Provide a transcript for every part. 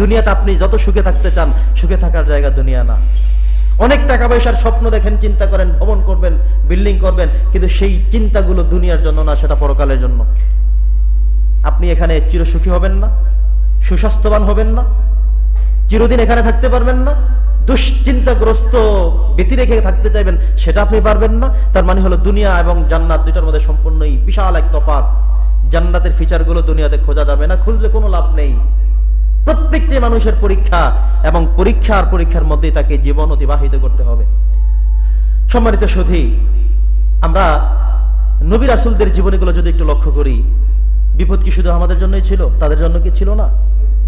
দুনিয়াতে আপনি যত সুখে থাকতে চান, সুখে থাকার জায়গা দুনিয়া না। অনেক টাকা পয়সার স্বপ্ন দেখেন, চিন্তা করেন, ভ্রমণ করবেন, বিল্ডিং করবেন, কিন্তু সেই চিন্তাগুলো দুনিয়ার জন্য না, সেটা পরকালের জন্য। আপনি এখানে চিরসুখী হবেন না, সুস্বাস্থ্যবান হবেন না, চিরদিন এখানে থাকতে পারবেন না, দুশ্চিন্তাগ্রস্ত ব্যতি রেখে থাকতে চাইবেন, সেটা আপনি পারবেন না। তার মানে হলো দুনিয়া এবং জান্নাত দুইটার মধ্যে সম্পূর্ণই বিশাল এক তফাত জান্নাতের ফিচারগুলো দুনিয়াতে খোঁজা যাবে না, খুঁজলে কোনো লাভ নেই। প্রত্যেকটি মানুষের পরীক্ষা এবং পরীক্ষা আর পরীক্ষার মধ্যেই তাকে জীবন অতিবাহিত করতে হবে। সম্মানিত সুধী, আমরা নবী রাসুলদের জীবনীগুলো যদি একটু লক্ষ্য করি, বিপদ কি শুধু আমাদের জন্যই ছিল? তাদের জন্য কি ছিল না?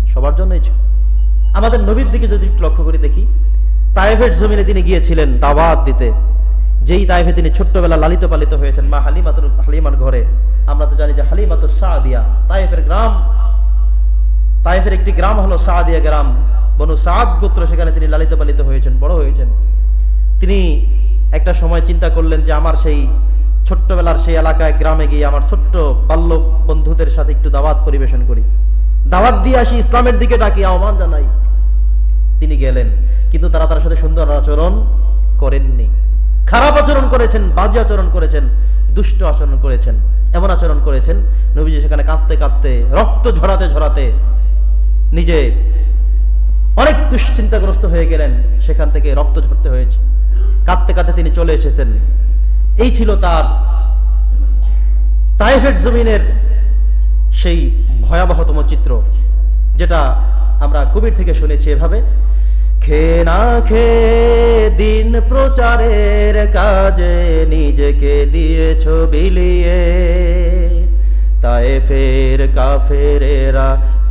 সবার জন্যই ছিল। আমাদের নবীর দিকে যদি একটু লক্ষ্য করি দেখি, তায়েফের জমিনে তিনি গিয়েছিলেন দাওয়াত দিতে। যেই তাইফে তিনি ছোট্টবেলা লালিত পালিত হয়েছেন মা হালিমাতুর হালিমার ঘরে। আমরা তো জানি যে হালিমাতুর সাদিয়া তাইফের গ্রাম তাইফের একটি গ্রাম হলো সাদিয়া গ্রাম। বনু সাদ গোত্র, সেখানে তিনি লালিত পালিত হয়েছেন, বড় হয়েছেন। তিনি একটা সময় চিন্তা করলেন যে আমার সেই ছোট্টবেলার সেই এলাকায় গ্রামে গিয়ে আমার ছোট্ট বাল্য বন্ধুদের সাথে একটু দাওয়াত পরিবেশন করি। দাওয়াত দিয়ে আসি, ইসলামের দিকে ডাকি, আহ্বান জানাই। তিনি গেলেন, কিন্তু তারা তার সাথে সুন্দর আচরণ করেননি। খারাপ আচরণ করেছেন, বাজে আচরণ করেছেন, দুষ্ট আচরণ করেছেন, এমন আচরণ করেছেন, নবীজি সেখানে কাঁদতে কাঁদতে, রক্ত ঝরাতে ঝরাতে নিজে অনেক দুশ্চিন্তাগ্রস্ত হয়ে গেলেন, সেখান থেকে রক্ত ঝরতে হয়েছে। কাঁদতে কাঁদতে তিনি চলে এসেছেন। এই ছিল তার তাইফের জমিনের সেই ভয়াবহতম চিত্র, যেটা আমরা কবির থেকে শুনেছি এভাবে, খে না খে দিন প্রচারের কাজে নিজেকে দিয়েছ বিলিয়ে, তায়েফের কাফেরেরা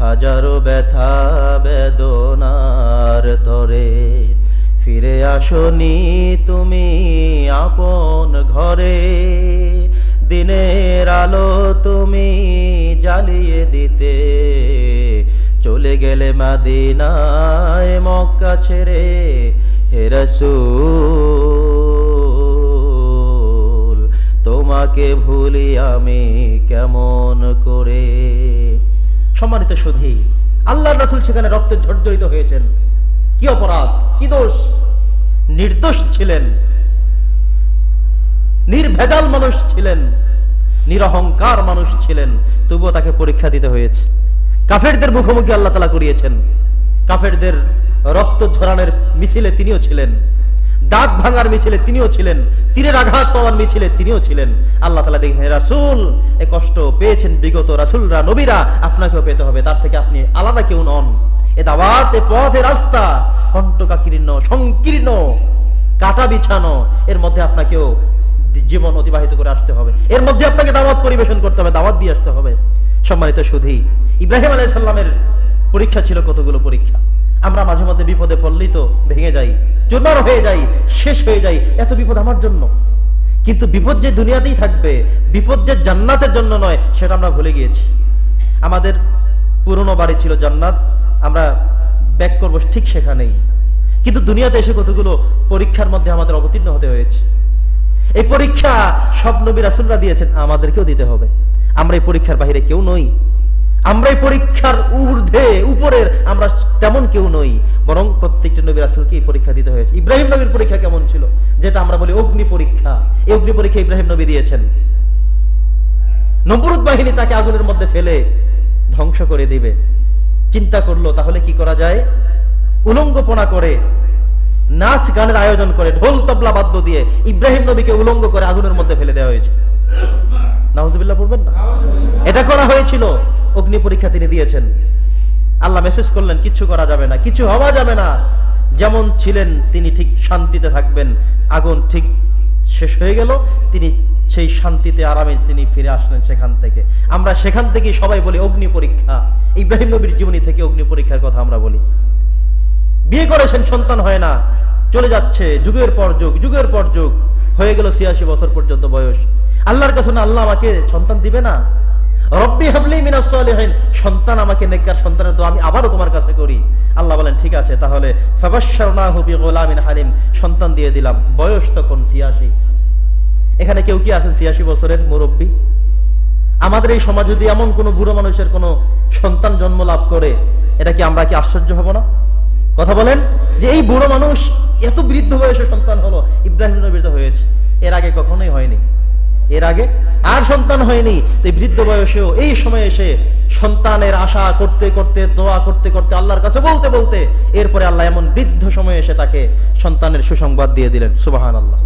হাজারো ব্যথা বেদনার তরে। ফিরে আসনি তুমি আপন ঘরে। দিনের আলো তুমি জ্বালিয়ে দিতে। চলে গেলে মাদিনায় মক্কা ছেড়ে হেরসুল তোমাকে ভুলি আমি কেমন করে সম্মানিত সুধী আল্লাহ রাসুল সেখানে রক্তে ঝর্জরিত হয়েছেন। কি অপরাধ? কি দোষ? নির্দোষ ছিলেন। নির্ভেজাল মানুষ ছিলেন। নিরহংকার মানুষ ছিলেন। তবুও তাকে পরীক্ষা দিতে হয়েছে। কাফেরদের মুখোমুখি আল্লাহ তালা করিয়েছেন। কাফেরদের রক্ত ঝরানোর মিছিলে তিনিও ছিলেন। দাঁত ভাঙার মিছিলে তিনিও ছিলেন, তীরের আঘাত পাওয়ার মিছিলে তিনিও ছিলেন। আল্লাহ তালা দেখেছেন রাসুল, এ কষ্ট পেয়েছেন বিগত রাসুলরা, নবীরা, আপনাকেও পেতে হবে, তার থেকে আপনি আলাদা কেউ নন। এ দাওয়াত পথ রাস্তা কণ্টকাকীর্ণ সংকীর্ণ, কাটা বিছানো, এর মধ্যে আপনাকেও জীবন অতিবাহিত করে আসতে হবে। এর মধ্যে আপনাকে দাওয়াত পরিবেশন করতে হবে, দাওয়াত দিয়ে আসতে হবে। সম্মানিত সুধী, ইব্রাহিম আলাইসাল্লামের পরীক্ষা ছিল কতগুলো পরীক্ষা? আমরা মাঝে মধ্যে বিপদে পড়লেই তো ভেঙে যাই চুরমার হয়ে যাই, শেষ হয়ে যাই, এত বিপদ আমার জন্য। কিন্তু বিপদ যে দুনিয়াতেই থাকবে, বিপদ যে জান্নাতের জন্য নয়, সেটা আমরা ভুলে গিয়েছি। আমাদের পুরনো বাড়ি ছিল জান্নাত, আমরা ব্যাক করব ঠিক সেখানেই। কিন্তু দুনিয়াতে এসে কতগুলো পরীক্ষার মধ্যে আমাদের অবতীর্ণ হতে হয়েছে। এই পরীক্ষা সব নবী রাসুলরা দিয়েছেন, আমাদেরকেও দিতে হবে। আমরা এই পরীক্ষার বাহিরে কেউ নই। আমরা এই পরীক্ষার ঊর্ধ্বে, উপরের, আমরা তেমন কেউ নই। বরং প্রত্যেকটা নবী রাসুলকে এই পরীক্ষা দিতে হয়েছে। ইব্রাহিম নবীর পরীক্ষা কেমন ছিল? যেটা আমরা বলি অগ্নি পরীক্ষা। এই অগ্নি পরীক্ষা ইব্রাহিম নবী দিয়েছেন। নবরুদ বাহিনী তাকে আগুনের মধ্যে ফেলে ধ্বংস করে দিবে। চিন্তা করল, তাহলে কি করা যায়? উলঙ্গপনা করে, নাচ গানের আয়োজন করে, ঢোল তবলা বাদ্য দিয়ে ইব্রাহিম নবীকে উলঙ্গ করে আগুনের মধ্যে ফেলে দেওয়া হয়েছে। নাহুজুবিল্লাহ পড়বেন না? এটা করা হয়েছিল। অগ্নি পরীক্ষা তিনি দিয়েছেন। আল্লাহ মেসেজ করলেন কিছু করা যাবে না কিছু হওয়া যাবে না। যেমন ছিলেন, তিনি ঠিক শান্তিতে থাকবেন। আগুন ঠিক শেষ হয়ে গেল, তিনি সেই শান্তিতে আরামে তিনি ফিরে আসলেন সেখান থেকে। আমরা সেখান থেকেই সবাই বলি, অগ্নি পরীক্ষা। ইব্রাহিম নবীর জীবনী থেকে অগ্নি পরীক্ষার কথা আমরা বলি। বিয়ে করেছেন, সন্তান হয় না, চলে যাচ্ছে, যুগের পর যুগ, যুগের পর যুগ। হয়ে গেল ছিয়াশি বছর পর্যন্ত বয়স। আল্লাহর কাছে না, আল্লাহ আমাকে সন্তান দিবে না? রব্বি হাবলি মিনাস সালিহিন। সন্তান আমাকে নেককার সন্তানের তো আমি আবারও তোমার কাছে করি। আল্লাহ বলেন, ঠিক আছে, তাহলে ফাবাশশারনাহু বিগুলামিন হালিম। সন্তান দিয়ে দিলাম। বয়স তখন ছিয়াশি। এখানে কেউ কি আছেন ছিয়াশি বছরের মুরব্বী? আমাদের এই সমাজ যদি এমন কোনো বুড়ো মানুষের কোনো সন্তান জন্ম লাভ করে, এটা কি আমরা কি আশ্চর্য হব না? কথা বলেন, যে এই বুড়ো মানুষ এত বৃদ্ধ বয়সে সন্তান হলো, ইব্রাহিম নবীর হয়েছে। এর আগে কখনোই হয়নি। এর আগে আর সন্তান হয়নি, তাই বৃদ্ধ বয়সেও এই সময় এসে সন্তানের আশা করতে করতে, দোয়া করতে করতে আল্লাহর কাছে বলতে বলতে এরপরে আল্লাহ এমন বৃদ্ধ সময়ে এসে তাকে সন্তানের সুসংবাদ দিয়ে দিলেন। সুবাহান আল্লাহ